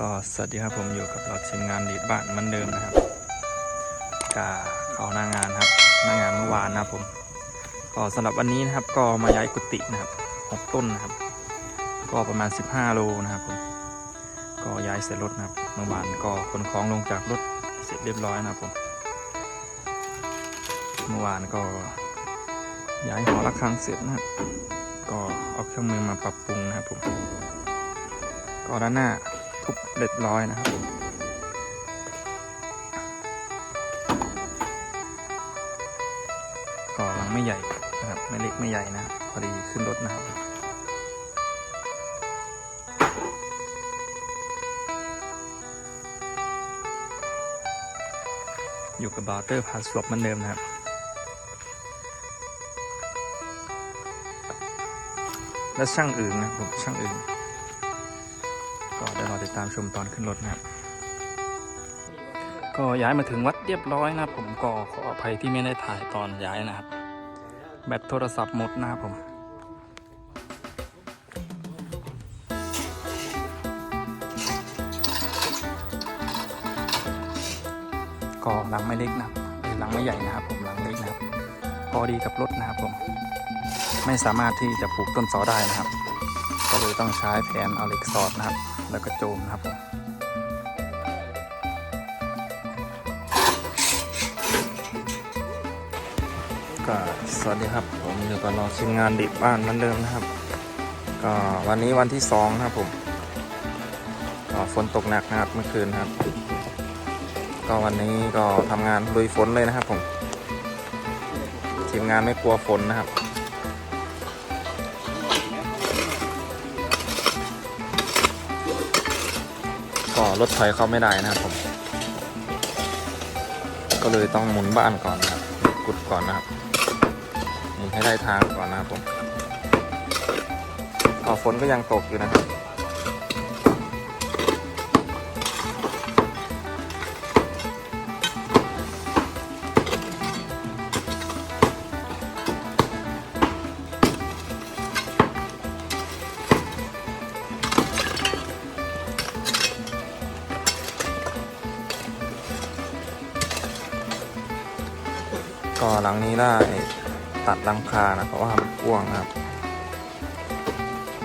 ก็สวัสดีครับผมอยู่กับเราทีมงานดีดบ้านเหมือนเดิมนะครับกาเขาหน้างานครับ หน้างานเมื่อวานนะครับผม ก็สำหรับวันนี้นะครับก็มาย้ายกุฏินะครับหกต้นนะครับ ก็ประมาณ 15 โลนะครับผม ก็ย้ายเสร็จรถนะครับเมื่อวานก็ขนของลงจากรถเสร็จเรียบร้อยนะครับผม เมื่อวานก็ย้ายหอระฆังเสร็จนะครับก็เอาเครื่องมือมาปรับปรุงนะครับผม ก็ด้านหน้า ทุบเรียบร้อยนะครับผมก็หลังไม่ใหญ่นะครับไม่เล็กไม่ใหญ่นะ พอดีขึ้นรถนะครับอยู่กับบาร์เตอร์พาสวบเหมือนเดิมนะครับ และช่างอื่นนะผมช่างอื่น ก็เดี๋ยวเราติดตามชมตอนขึ้นรถนะครับ ก็ย้ายมาถึงวัดเรียบร้อยนะครับ ผมก็ขออภัยที่ไม่ได้ถ่ายตอนย้ายนะครับ แบตโทรศัพท์หมดนะครับผมก็หลังไม่เล็กนะครับเอ้ยหลังไม่ใหญ่นะครับผมหลังเล็กนะครับ พอดีกับรถนะครับผม ไม่สามารถที่จะปลูกต้นเสาได้นะครับ ก็เลยต้องใช้แผนเอาเหล็กสอดนะครับ แล้วก็โจมนะครับผมก็สวัสดีครับผมอยู่กับเราทีมงานดิบบ้านเหมือนเดิมนะครับ ก็วันนี้วันที่สองนะครับผมก็ฝนตกหนักนะครับเมื่อคืนนะครับ ก็วันนี้ก็ทำงานลุยฝนเลยนะครับผมทีมงานไม่กลัวฝนนะครับ รถไถเข้าไม่ได้นะครับผม ก็เลยต้องหมุนบ้านก่อนนะครับกุดก่อนนะครับหมุนให้ได้ทางก่อนนะครับผมฝนก็ยังตกอยู่นะครับ งนี้ได้ตัดลังคานะเพราะว่ามันกว้างนะครับ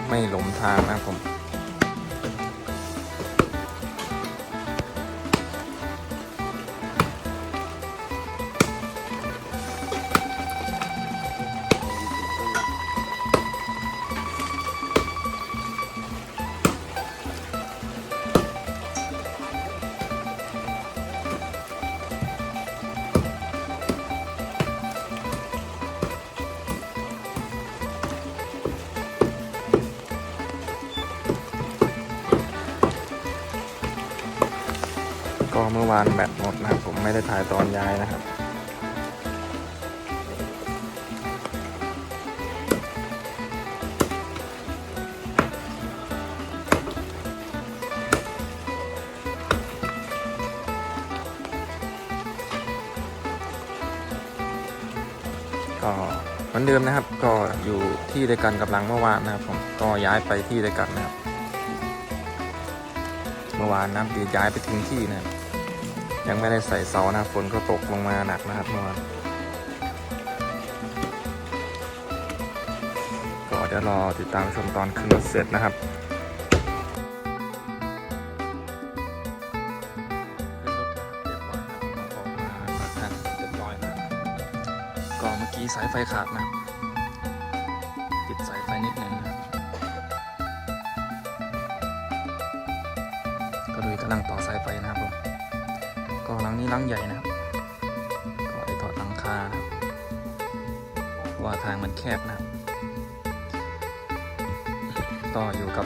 ไม่หลมทางนะครับผม วานแบตหมดนะครับผมไม่ได้ถ่ายตอนย้ายนะครับก็เหมือนเดิมนะครับ ก็อยู่ที่เดียวกันกับหลังเมื่อวานนะครับผมก็ย้ายไปที่เดียวกันนะครับ เมื่อวานน้ำเดีย้ายไปทิ้งที่นะครับ ยังไม่ได้ใส่เสานะฝนก็ตกลงมาหนักนะครับเมื่อวานก็เดี๋ยวรอติดตามชมตอนขึ้นรถเสร็จนะครับก็เมื่อกี้สายไฟขาดนะ คาว่าทางมันแคบนะครับ ก็อยู่กับ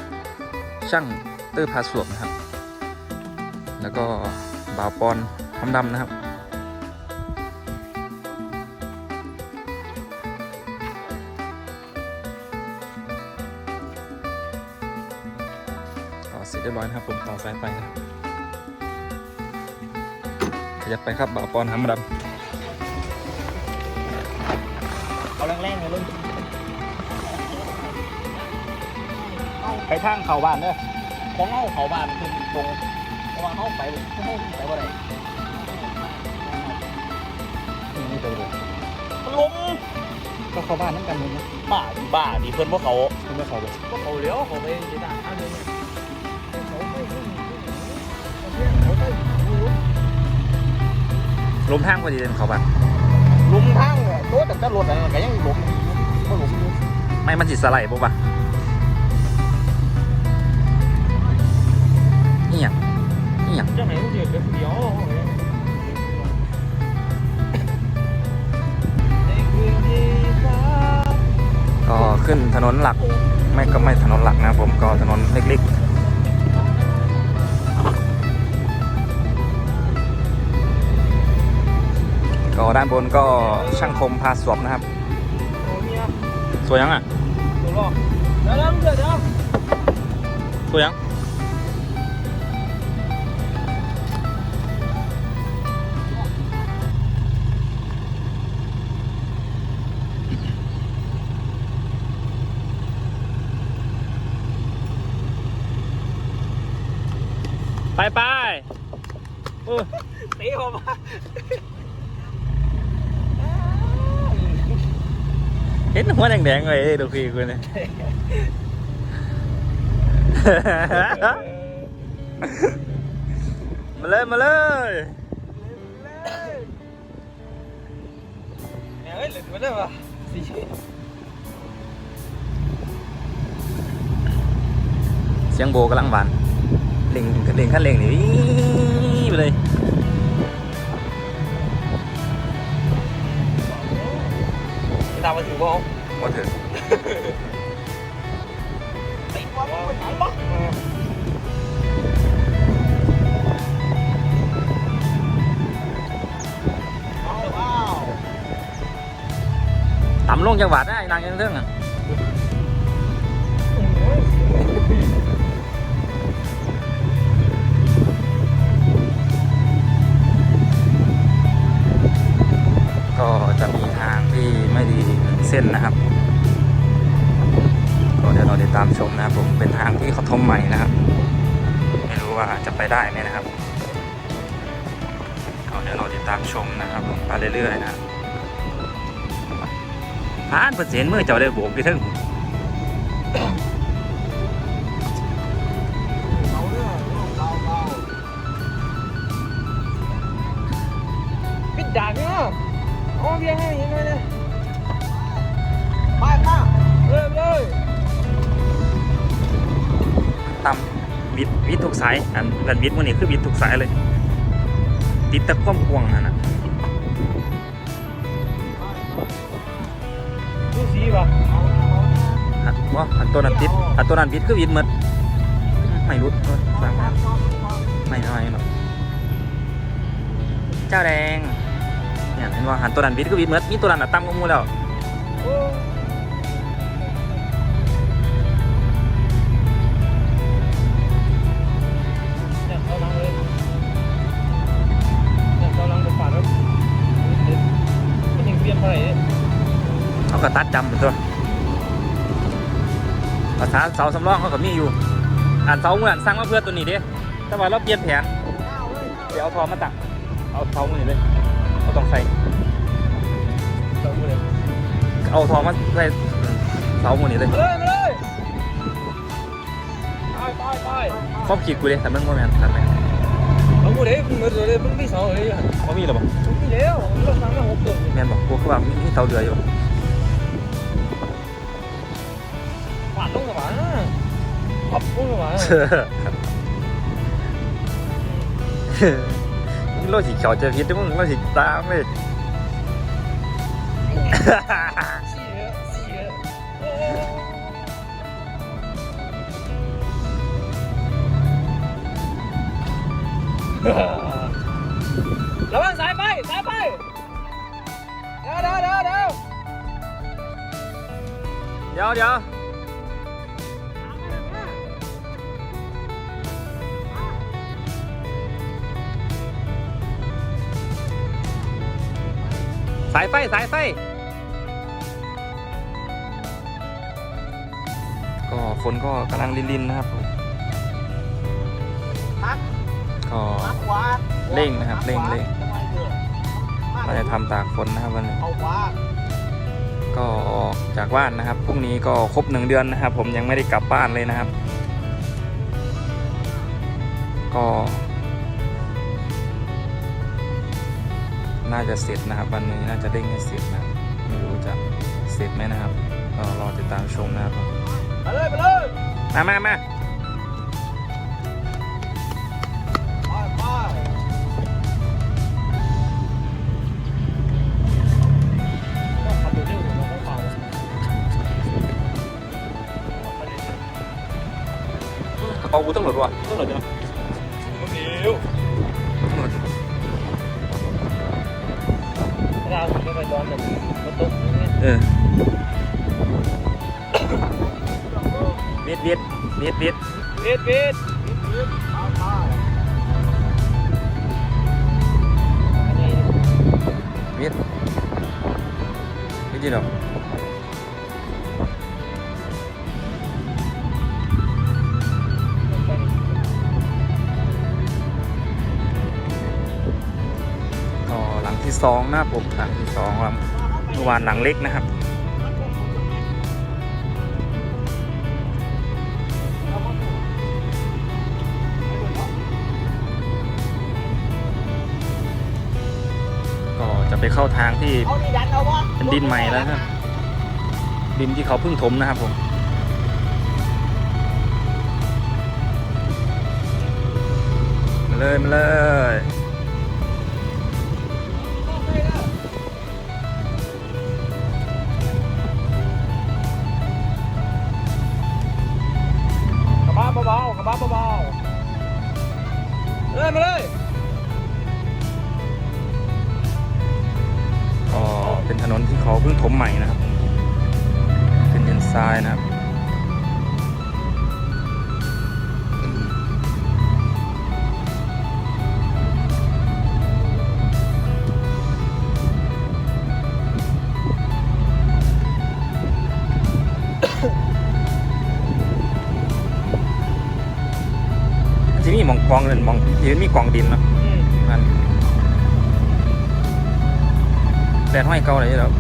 ช่างเตอร์พาสวบนะครับ แล้วก็บ่าวปอนคำดำนะครับก็เสร็จเรียบร้อยนะครับผมต่อสายไฟนะครับขยับไปครับบ่าวปอนหำดเไปทางเขาบ้านเด้อของเฮาเขาบ้านคือตรงเพราะว่าเฮาไปเฮาไปบ่ได้นี่ตัวเดียวมันล้มก็เข้าบ้านนั่งกันมึงนะบ้าดิบ้าดิเพิ่นบ่เขาคุณไม่เข้าเลยบ่เขาเลี้ยวเขาไปที่ด้านข้างเดินเนี่ยเขาไปเขาไปลมทางพอดีเลยเข้าบ้านลุมทางเนี่ยโต๊ะแต่ตำรวจอะไรก็ยังล้มก็ล้มอยู่ไม่มันจิสไลด์ปุ๊บปะ ขึ้นถนนหลัก ไม่ก็ไม่ถนนหลักนะครับผมก็ถนนเล็กๆก็ด้านบนก็ช่างคมพาสวบนะครับโอ้เนี่ยสวยยังอะตัวรอเดี๋ยวเดี๋ยวเดี๋ยวเดี๋ยวสวยยัง ไปไปโอ้ยตีออกมาเห็นหัวแดงๆเลยดูพี่คุณเลยมาเลยมาเลยเฮ้ยเหลือไม่ได้ป่ะสี่เสียงโบกำลังหวาน เล่งเล่งขั้นเล่งนี่ไปเลยตามมาถึงบ้องหมดเถอะตีบ้องไปไหนบ้องว้าวต่ำลงจังหวัดได้นางยังเรื่องอะ มาเรื่อยๆนะผ่านเปอร์เซ็นต์เมื่อเจ้าได้โบกกี่ทึ่งปิดด่านเนี่ยเอาเพียงให้เห็นไหมเนี่ยไปป้าเริ่มเลยตามวิดวิดทุกสายอันอันวิดมันนี่คือวิดทุกสายเลย ติดตะความกวงนั่นนะ ดีป่ะอันว่าอันตัวนั้นติดอันตัวนั้นวิดคือวิดหมดไม่รู้ก็สามารถไม่น้อยหรอกเจ้าแดงเนี่ยเห็นว่าหันตัวนั้นวิดคือวิดหมดมีตัวนั้นตั้มก็มูแล้วเอาลังเลยเนี่ยเขาลังจะฝาดแล้วมันยังเปลี่ยนไปไหนเขาก็ตัดจำ ภาษาเสาสำรองเขาก็มีอยู่อ่านเสาเหมือนสร้างมาเพื่อตัวนี้เด้แต่ว่าเราเปลี่ยนแผนเดี๋ยวเอาทอมาตักเอาเท้ามือนี่เลยเอาต้องใส่ลงเลยเอาทอมาใส่เท้ามือนี่เลยมาเลยมาเลยไปไปไปครอบขีดกูเลยแต่มันโมแมนทันไหมเอากูเด้มึงมาเลยมึงไม่สองเลยอะเขามีหรอบอกมึงไม่เลี้ยวมึงต้องทำให้หกตัวแมนบอกกูคือว่ามีมีเตาเดืออยู่ ขับลงกับหวานเออครับนี่โลสีเขียวเจะพิษที่มึงโลสีตามเลยสี่เยอะสี่เยอะระวังสายไฟสายไฟเดี๋ยวเดี๋ยวเดี๋ยวายไฟสายไฟก็ฝนก็กำลังลินๆนะครับผมก็มาขวาเร่งนะครับเร่งเร่งทำไมเบื่อเราจะทำตากฝนนะครับวันนี้เอาขวาก็ออกจากบ้านนะครับพรุ่งนี้ก็ครบหนึ่งเดือนนะครับ ผมยังไม่ได้กลับบ้านเลยนะครับ ก็ น่าจะเสร็จนะครับ วันนี้น่าจะเร่งให้เสร็จนะครับไม่รู้จะเสร็จไหมนะครับก็รอติดตามชมนะครับไปเลยไปเลยมามามาไปไปต้องขับรถเร็วกว่าเราเบากระเป๋ากูต้องหลดวะต้องหลบยัง เราไม่ไปร้อนแบบรถตุ๊กนี่เออเวียดเวียดเวียดเวียดเบียดเบียดเอาไปอันนี้เวียดไม่จริงหรอกก็ สองนะครับผมหลังที่สองครับเมื่อวานหลังเล็กนะครับก็จะไปเข้าทางที่เอานี่ดันเอาวะเป็นดินใหม่แล้วครับ ดินที่เขาเพิ่งถมนะครับผมมาเลยมาเลย มองกองเลยหมองที่มันมีกองดินเนาะอืมนั่นแดดห้อยเก่าเลยแล้ว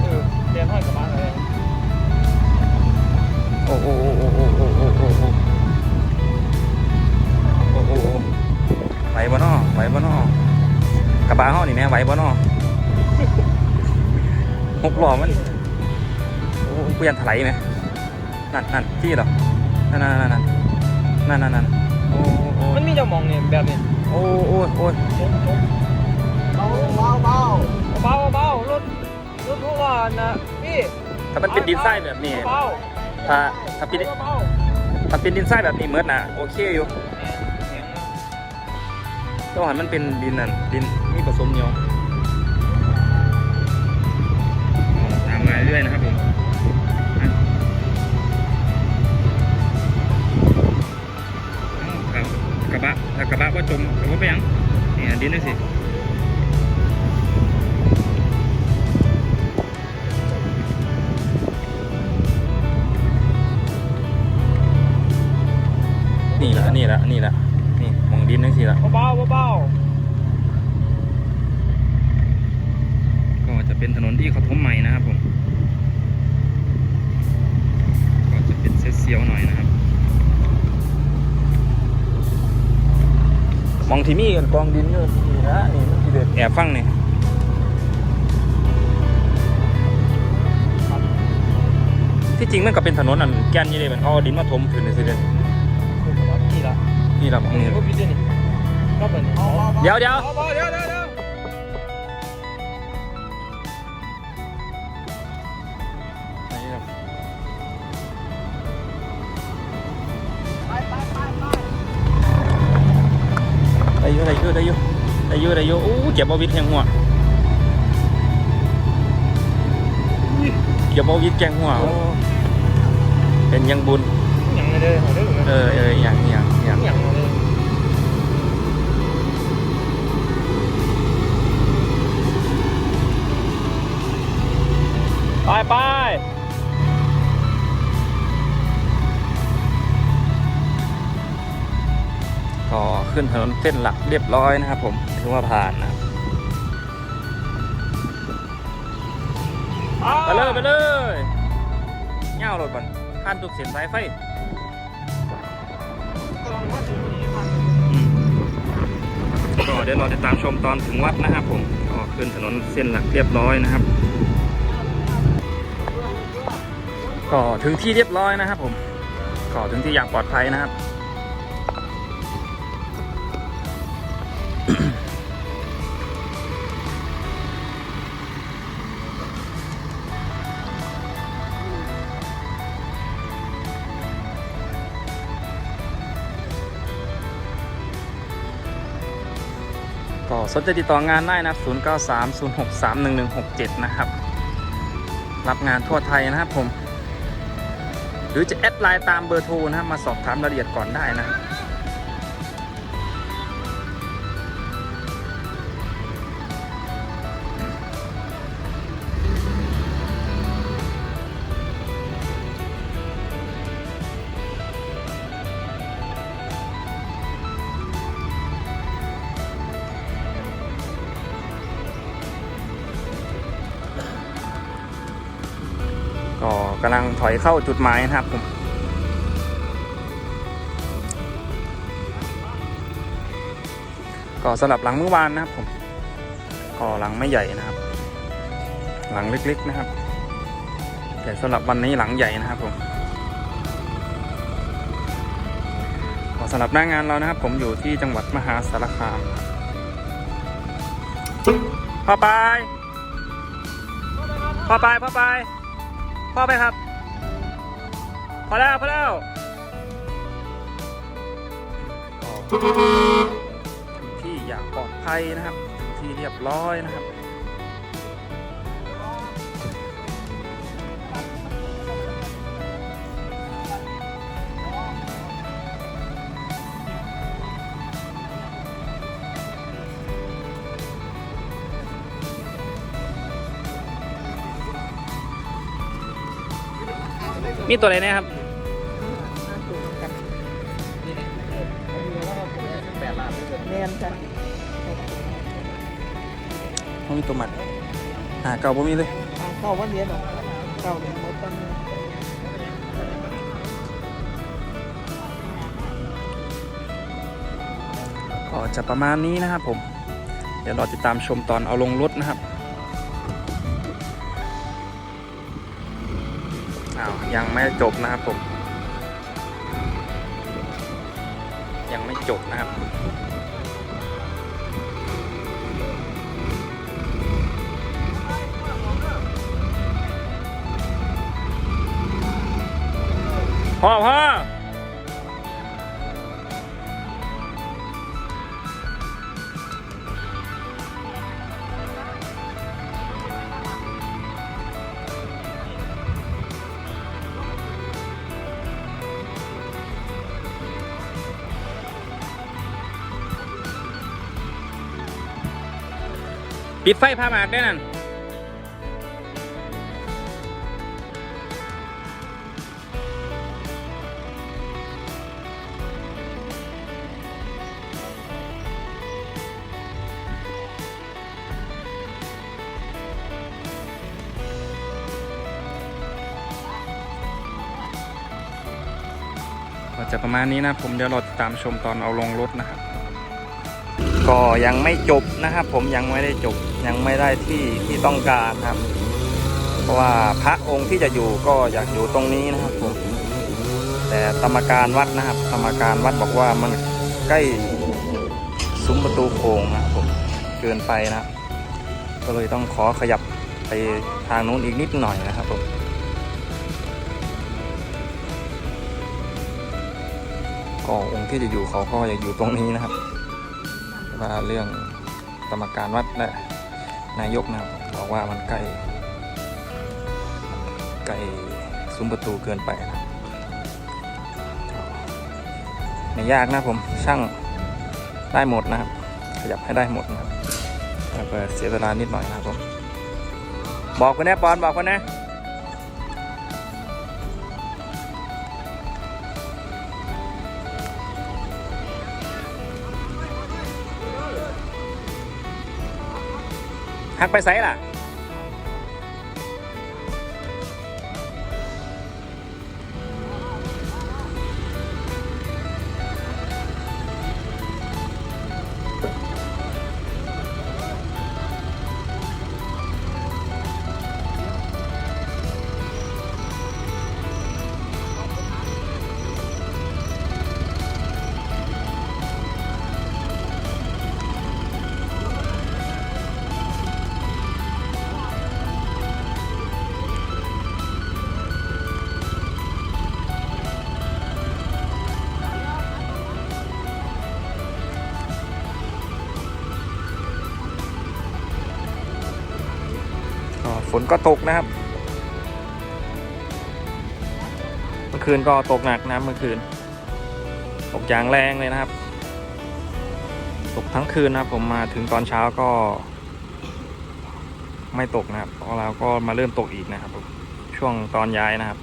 เออเรียนห้อยกระบะอะไรโอ้โอ้โอ้โอ้โอ้โอ้โอ้โอ้โอ้โอ้โอ้โอ้ไหวบ่นอไหวบ่นอกระบะห้อนี่แม่ไหวบ่นอหกล้อมันโอ้กูยันถลายไหมนั่นนั่นที่เหรอนั่นนั่นนั่นนั่นนั่นนั่น โอ้โอ้มันมีเจ้ามองเนี่ยแบบนี้โอ้โอ้โอ้ยชมชมเบาเบาเบาเบาเบารถรถทุกวันนะพี่ถ้ามันเป็นดินทรายแบบนี้เบาถ้าถ้าเป็นเบาถ้าเป็นดินทรายแบบนี้เมื่อน่ะโอเคอยู่แข็งนะต้องหันมันเป็นดินนั่นดินมีผสมเหนียวตามมาเรื่อยนะครับผม ว่าจมกระบะไปยังนี่ดินนี่สินี่แหละนี่แหละนี่แหละนี่มองดินนั่นสิละเบาเบาก็จะเป็นถนนที่เขาทมใหม่นะครับผม ก็จะเป็นเสียวๆหน่อยนะครับ มองที่มีกันกองดินอยู่นี่นะนี่มันที่เด็ดแอบฟังเนี่ยที่จริงมันก็เป็นถนนอันแกนอยี่เลยมันเขาเอาดินมาถมขึ้นเลยสิเด็ดนี่ละนี่เราบอกนี่พวกพี่นี่ก็เป็นเดี๋ยวเดี๋ยวเบาเดี๋ยวเดี๋ยว อยุ่ได้อยุ่ได้อยุ่ได้อยุ่ได้อยุ่อู้เก็บเอาวิทย์แห่งหัวเก็บเอาวิทย์แกงหัวโอ้เป็นยังบุญอย่างไรเลยหาเรื่องเออเอออย่างอย่างอย่างอย่างไรเลยไปไป ขึ้นถนนเส้นหลักเรียบร้อยนะครับ ผมถือว่าผ่านนะครับไปเลยไปเลยเง่ารถบันผ่านตุกเสียนสายไฟอืมก็เดี๋ยวเราจะตามชมตอนถึงวัดนะครับผมก็ขึ้นถนนเส้นหลักเรียบร้อยนะครับ ก็ถึงที่เรียบร้อยนะครับผมก็ถึงที่อย่างปลอดภัยนะครับ สนใจติดต่องานได้นะครับ 0930631167 นะครับ รับงานทั่วไทยนะครับผม หรือจะแอดไลน์ตามเบอร์โทรนะครับ มาสอบถามรายละเอียดก่อนได้นะครับ อยเข้าจุดหมายนะครับผมก็สำหรับหลังเมื่อวานนะครับผมก็หลังไม่ใหญ่นะครับ หลังเล็กๆนะครับ แต่สำหรับวันนี้หลังใหญ่นะครับผมก็สำหรับหน้างานเรานะครับ ผมอยู่ที่จังหวัดมหาสารคามพ่อไปพ่อไปพ่อไปพ่อไปครับ อแล้วพอแล้วที่อย่างปลอดภัยนะครับ ที่เรียบร้อยนะครับมีตัวอะไรนะครับ มันมีตัวหมัดหาเก่าบ่มีเลยอ่าเข้าวันเรียนเหรอเข้าเรียนหมดตอนนี้ก็จะประมาณนี้นะครับผม เดี๋ยวเราติดตามชมตอนเอาลงรถนะครับอ้าวยังไม่จบนะครับผม ยังไม่จบนะครับ พ่อพ่อปิดไฟพาหมากได้นั่น จะประมาณนี้นะผมเดี๋ยวเราตามชมตอนเอาลงรถนะครับ ก็ยังไม่จบนะครับ ผมยังไม่ได้จบยังไม่ได้ที่ที่ต้องการครับ เพราะว่าพระองค์ที่จะอยู่ก็อยากอยู่ตรงนี้นะครับผมแต่กรรมการวัดนะครับกรรมการวัดบอกว่ามันใกล้ซุ้มประตูโค้งนะครับผมเกินไปนะครับก็เลยต้องขอขยับไปทางนู้นอีกนิดหน่อยนะครับผม ก็องค์ที่จะอยู่เขาก็อยากอยู่ตรงนี้นะครับว่าเรื่องกรรมการวัดและนายกนะครับบอกว่ามันใกล้ใกล้ซุ้มประตูเกินไปนะไม่ยากนะผมช่างได้หมดนะครับ ขยับให้ได้หมดนะครับแล้วก็เสียเวลานิดหน่อยนะครับผมบอกคนนี้ปอนบอกคนนี้ หักไปไซล่ะ ก็ตกนะครับ เมื่อคืนก็ตกหนักนะเมื่อคืน ตกอย่างแรงเลยนะครับ ตกทั้งคืนนะผมมาถึงตอนเช้าก็ ไม่ตกนะครับพอเราก็มาเริ่มตกอีกนะครับ ช่วงตอนย้ายนะครับ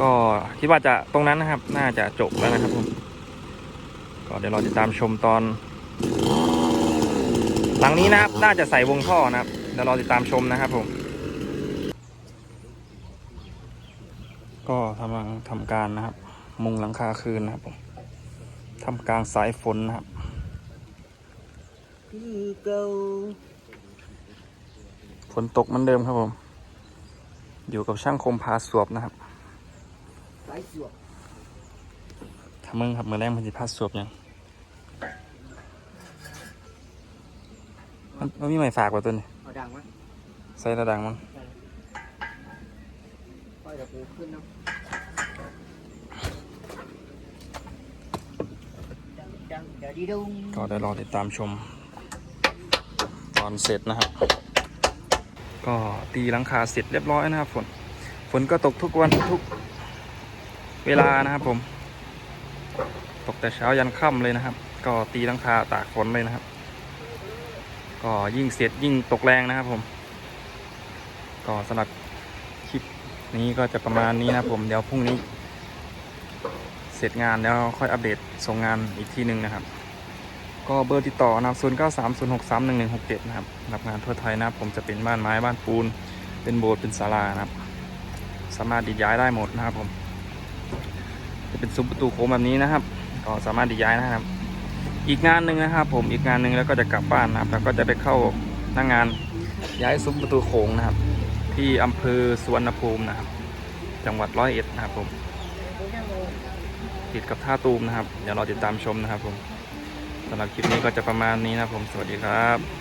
ก็คิดว่าจะตรงนั้นนะครับ น่าจะจบแล้วนะครับผมก็เดี๋ยวเราติดตามชมตอนหลังนี้นะครับ น่าจะใส่วงท่อนะครับ เดี๋ยวรอติดตามชมนะครับผม ก็กำลังทำการนะครับ มุงหลังคาคืนนะครับผมทำกลางสายฝนนะครับฝนตกเหมือนเดิมครับผม อยู่กับช่างคมพาสวบนะครับทำมึงครับมือแรกมันจะพาสวบยังมันมันมีไม้ฝากกว่าตัวนี้ เอาดังมั้ยใส่ระดังมั้งค่อยจะปูขึ้นเนาะดังดังเดี๋ยวดีดุงก็ได้รอติดตามชม ตอนเสร็จนะครับ ก็ตีหลังคาเสร็จเรียบร้อยนะครับฝนฝนก็ตกทุกวันทุกเวลานะครับผม ตกแต่เช้ายันค่ำเลยนะครับ ก็ตีหลังคาตากฝนเลยนะครับ ก็ยิ่งเสร็จยิ่งตกแรงนะครับผม ก็สำหรับคลิปนี้ก็จะประมาณนี้นะผมเดี๋ยวพรุ่งนี้ เสร็จงานแล้วค่อยอัปเดตส่งงานอีกทีหนึ่งนะครับ ก็เบอร์ติดต่อนะครับ0 9 3 0 6 3 1 1 6 7นะครับรับงานทั่วไทยนะผมจะเป็นบ้านไม้บ้านปูน เป็นโบสถ์เป็นศาลานะครับ สามารถดิดย้ายได้หมดนะครับผม จะเป็นซุ้มประตูโค้งแบบนี้นะครับ ก็สามารถดิดย้ายนะครับ อีกงานหนึ่งนะครับ ผมอีกงานหนึ่งแล้วก็จะกลับบ้านนะครับแล้วก็จะไปเข้าหน้างงานย้ายซุ้มประตูโขงนะครับ ที่อำเภอสุวรรณภูมินะครับ จังหวัดร้อยเอ็ดนะครับผมติดกับท่าตูมนะครับ เดี๋ยวเราติดตามชมนะครับผมสำหรับคลิปนี้ก็จะประมาณนี้นะครับผมสวัสดีครับ